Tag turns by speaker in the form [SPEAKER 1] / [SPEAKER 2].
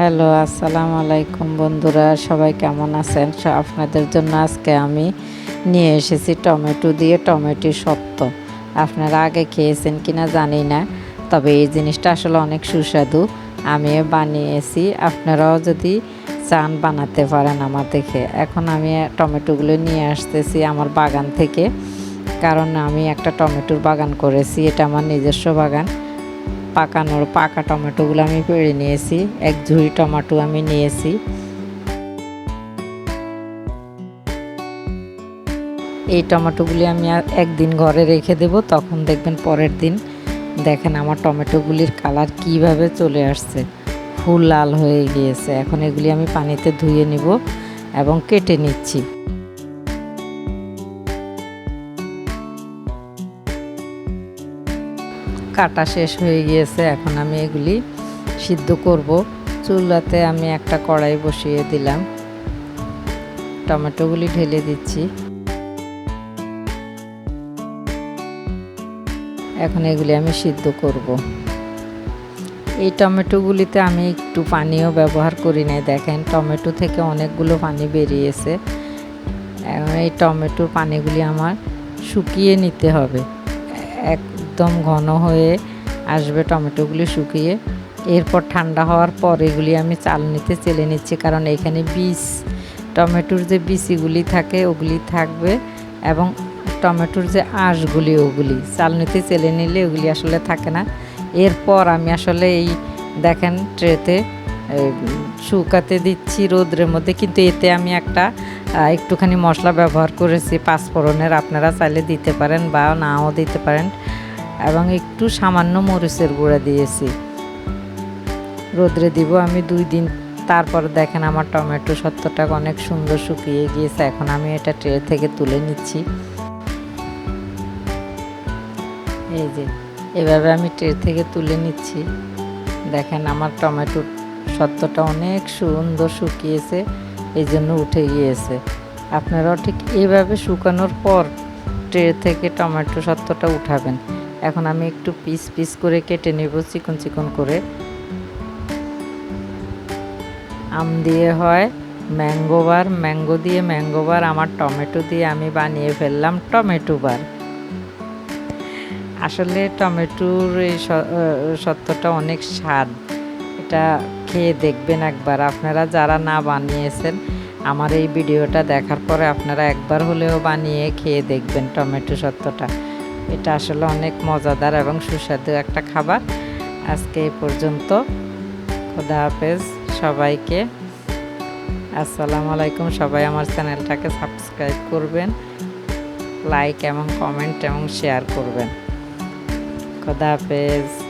[SPEAKER 1] Hello, আসসালামু আলাইকুম বন্ধুরা, সবাই কেমন আছেন? আপনাদের জন্য আজকে আমি নিয়ে এসেছি টমেটো দিয়ে টমেটো সত্ত্ব। আপনারা আগে খেয়েছেন কিনা জানি না, তবে এই জিনিসটা আসলে অনেক সুস্বাদু। আমি বানিয়েছি, আপনারাও যদি চান বানাতে পারেন আমার দেখে। এখন আমি টমেটোগুলো নিয়ে আসতেছি আমার বাগান থেকে, কারণ আমি একটা টমেটোর বাগান করেছি, এটা আমার নিজস্ব বাগান। পাকানোর পাকা টমেটোগুলো আমি পেড়ে নিয়েছি, এক ঝুড়ি টমেটো আমি নিয়েছি। এই টমেটোগুলি আমি একদিন ঘরে রেখে দেব, তখন দেখবেন পরের দিন দেখেন আমার টমেটোগুলির কালার কীভাবে চলে আসছে। ফুল লাল হয়ে গিয়েছে, এখন এগুলি আমি পানিতে ধুয়ে নিব এবং কেটে নিচ্ছি। কাটা শেষ হয়ে গিয়েছে, এখন আমি এগুলি সিদ্ধ করব। চুলাতে আমি একটা কড়াই বসিয়ে দিলাম। টমেটোগুলি ঢেলে দিচ্ছি। এখন এগুলি আমি সিদ্ধ করব। এই টমেটোগুলিতে আমি একটু পানিও ব্যবহার করি নাই। দেখেন, টমেটো থেকে অনেকগুলো পানি বেরিয়েছে। এখন এই টমেটোর পানিগুলি আমার শুকিয়ে নিতে হবে। একদম ঘন হয়ে আসবে টমেটোগুলি শুকিয়ে। এরপর ঠান্ডা হওয়ার পর এগুলি আমি চালনিতে চেলে নিচ্ছি, কারণ এখানে বীজ, টমেটোর যে বিচিগুলি থাকে ওগুলি থাকবে এবং টমেটোর যে আঁশগুলি ওগুলি চালনিতে চেলে নিলে ওগুলি আসলে থাকে না। এরপর আমি আসলে এই দেখেন ট্রেতে শুকাতে দিচ্ছি রোদ্রের মধ্যে, কিন্তু এতে আমি একটা একটুখানি মশলা ব্যবহার করেছি, পাঁচফোড়নের, আপনারা চাইলে দিতে পারেন বা নাও দিতে পারেন। এবং একটু সামান্য মরিচের গুঁড়া দিয়েছি। রোদ্রে দিব আমি দুই দিন, তারপর দেখেন আমার টমেটো সত্তরটা অনেক সুন্দর শুকিয়ে গিয়েছে, এখন আমি এটা ট্রে থেকে তুলে নিচ্ছি। এই যে, এভাবে আমি ট্রে থেকে তুলে নিচ্ছি। দেখেন আমার টমেটো সত্ত্বটা অনেক সুন্দর শুকিয়েছে, এই জন্য উঠে গিয়েছে। আপনারাও ঠিক এইভাবে শুকানোর পর ট্রে থেকে টমেটো সত্ত্বটা উঠাবেন। এখন আমি একটু পিস পিস করে কেটে নেব, চিকন চিকন করে। আম দিয়ে হয় ম্যাঙ্গো বার, ম্যাঙ্গো দিয়ে ম্যাঙ্গো বার, আমার টমেটো দিয়ে আমি বানিয়ে ফেললাম টমেটো বার। আসলে টমেটোর এই সত্যটা অনেক স্বাদ। এটা খেয়ে দেখবেন একবার। আপনারা যারা না বানিয়েছেন, আমার এই ভিডিওটা দেখার পরে আপনারা একবার হলেও বানিয়ে খেয়ে দেখবেন টমেটো সত্যটা। এটা আসলে অনেক মজাদার এবং সুস্বাদু একটা খাবার। আজকে এ পর্যন্ত। খোদা হাফেজ সবাইকে। আসসালামু আলাইকুম। সবাই আমার চ্যানেলটাকে সাবস্ক্রাইব করবেন, লাইক এবং কমেন্ট এবং শেয়ার করবেন। খোদা হাফেজ।